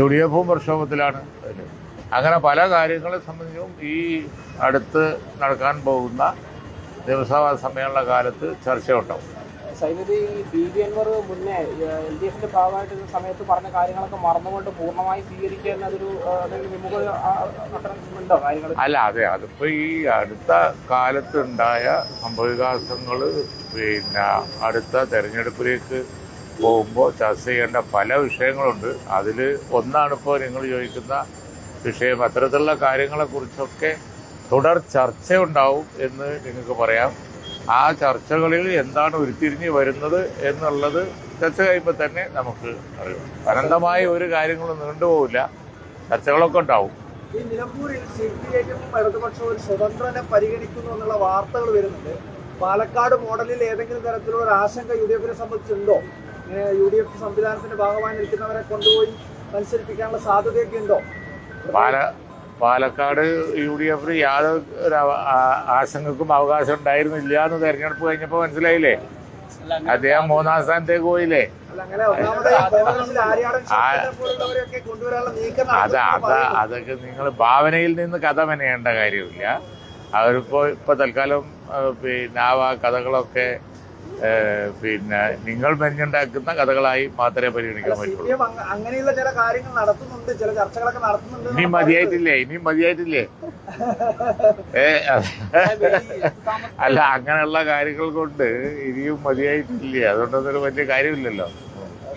U D എഫും പ്രക്ഷോഭത്തിലാണ്. അങ്ങനെ പല കാര്യങ്ങളെ സംബന്ധിച്ചും ഈ അടുത്ത് നടക്കാൻ പോകുന്ന നിയമസഭാ സമ്മേളന കാലത്ത് ചർച്ച ഉണ്ടാവും സൈനിധി ബി വി അൻവർ മുന്നേ എൽ ഡി എഫിന്റെ ഭാഗമായിട്ട് സമയത്ത് പറഞ്ഞ കാര്യങ്ങളൊക്കെ മറന്നുകൊണ്ട് പൂർണമായി സ്വീകരിക്കാൻ അതൊരു കാര്യങ്ങൾ അല്ല അതെ അതിപ്പോ ഈ അടുത്ത കാലത്തുണ്ടായ സംഭവവികാസങ്ങൾ പിന്നെ അടുത്ത തെരഞ്ഞെടുപ്പിലേക്ക് പോകുമ്പോൾ ചർച്ച ചെയ്യേണ്ട പല വിഷയങ്ങളുണ്ട്. അതിൽ ഒന്നാണ് ഇപ്പോൾ നിങ്ങൾ ചോദിക്കുന്ന വിഷയം. അത്തരത്തിലുള്ള കാര്യങ്ങളെക്കുറിച്ചൊക്കെ തുടർ ചർച്ച ഉണ്ടാവും എന്ന് നിങ്ങൾക്ക് പറയാം. ആ ചർച്ചകളിൽ എന്താണ് ഉരുത്തിരിഞ്ഞ് വരുന്നത് എന്നുള്ളത് ചർച്ച കഴിയുമ്പോൾ തന്നെ നമുക്ക് അറിയാം. അനന്തമായ ഒരു കാര്യങ്ങളും നീണ്ടുപോകില്ല ചർച്ചകളൊക്കെ ഉണ്ടാവും. ഈ നിലമ്പൂരിൽ സി പി ഐക്കും ഇടതുപക്ഷം ഒരു സ്വതന്ത്രനെ പരിഗണിക്കുന്നു എന്നുള്ള വാർത്തകൾ വരുന്നുണ്ട്. പാലക്കാട് മോഡലിൽ ഏതെങ്കിലും തരത്തിലുള്ള ഒരു ആശങ്ക യു ഡി എഫിനെ സംബന്ധിച്ചുണ്ടോ? യു ഡി എഫ് സംവിധാനത്തിന്റെ ഭാഗമായി നിൽക്കുന്നവരെ കൊണ്ടുപോയി മത്സരിപ്പിക്കാനുള്ള സാധ്യതയൊക്കെ ഉണ്ടോ? പാല പാലക്കാട് യു ഡി എഫിന് യാതൊരു ആശങ്കക്കും അവകാശം ഉണ്ടായിരുന്നില്ല എന്ന് തെരഞ്ഞെടുപ്പ് കഴിഞ്ഞപ്പോൾ മനസ്സിലായില്ലേ? അദ്ദേഹം മൂന്നാം സ്ഥാനത്തേക്ക് പോയില്ലേ? അത് അത് അതൊക്കെ നിങ്ങൾ ഭാവനയിൽ നിന്ന് കഥ മെനയേണ്ട കാര്യമില്ല. അവരിപ്പോൾ ഇപ്പൊ തൽക്കാലം പിന്നെ ആ കഥകളൊക്കെ പിന്നെ നിങ്ങൾ മെഞ്ഞുണ്ടാക്കുന്ന കഥകളായി മാത്രമേ പരിഗണിക്കാൻ പറ്റുള്ളൂ. അങ്ങനെയുള്ള ചില കാര്യങ്ങൾ നടത്തുന്നുണ്ട് ചില ചർച്ചകളൊക്കെ നടത്തുന്നുണ്ട് ഇനി മതിയായിട്ടില്ലേ? ഇനി മതിയായിട്ടില്ലേ? ഏ അല്ല അങ്ങനെയുള്ള കാര്യങ്ങൾ കൊണ്ട് ഇനിയും മതിയായിട്ടില്ല? അതുകൊണ്ടൊന്നും വലിയ കാര്യമില്ലല്ലോ.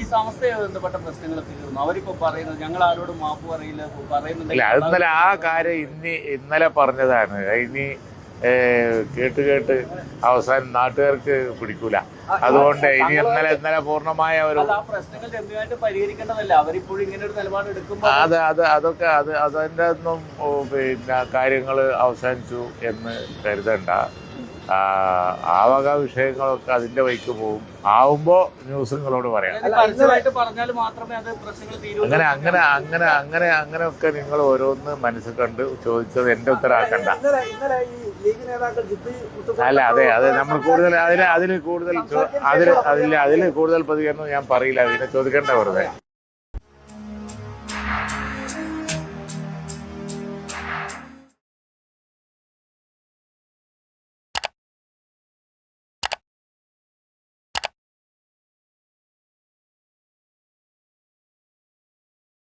ഈ സമസ്തയെ ബന്ധപ്പെട്ട പ്രശ്നങ്ങൾ തീർന്നു അവരിപ്പോ പറയുന്നത് ഞങ്ങൾ ആരോടും മാപ്പ് പറയില്ല അത് ഇന്നലെ ആ കാര്യം ഇനി ഇന്നലെ പറഞ്ഞതാണ്. ഇനി കേട്ട് കേട്ട് അവസാനം നാട്ടുകാർക്ക് പിടിക്കൂല. അതുകൊണ്ട് ഇനി ഇന്നലെ ഇന്നലെ പൂർണമായ ഒരു അത് അത് അതൊക്കെ അത് അതിന്റെ ഒന്നും പിന്നെ കാര്യങ്ങൾ അവസാനിച്ചു എന്ന് കരുതണ്ട. ആ, വക വിഷയങ്ങളൊക്കെ അതിന്റെ വഴിക്ക് പോകും. ആവുമ്പോൾ ന്യൂസ് നിങ്ങളോട് പറയാം അതായത് പറഞ്ഞാൽ മാത്രമേ അത് പ്രശ്നങ്ങൾ തീരൂ. അങ്ങനെ അങ്ങനെ അങ്ങനെ അങ്ങനെ അങ്ങനെയൊക്കെ നിങ്ങൾ ഓരോന്ന് മനസ്സിൽ കണ്ട് ചോദിച്ചത് എന്റെ ഉത്തരവാക്കണ്ട അല്ല അതെ അതെ നമ്മൾ കൂടുതൽ അതിന് അതിന് കൂടുതൽ അതിൽ അതിൽ അതിൽ കൂടുതൽ പ്രതികരണം ഞാൻ പറയില്ല അതിനെ ചോദിക്കേണ്ട വെറുതെ.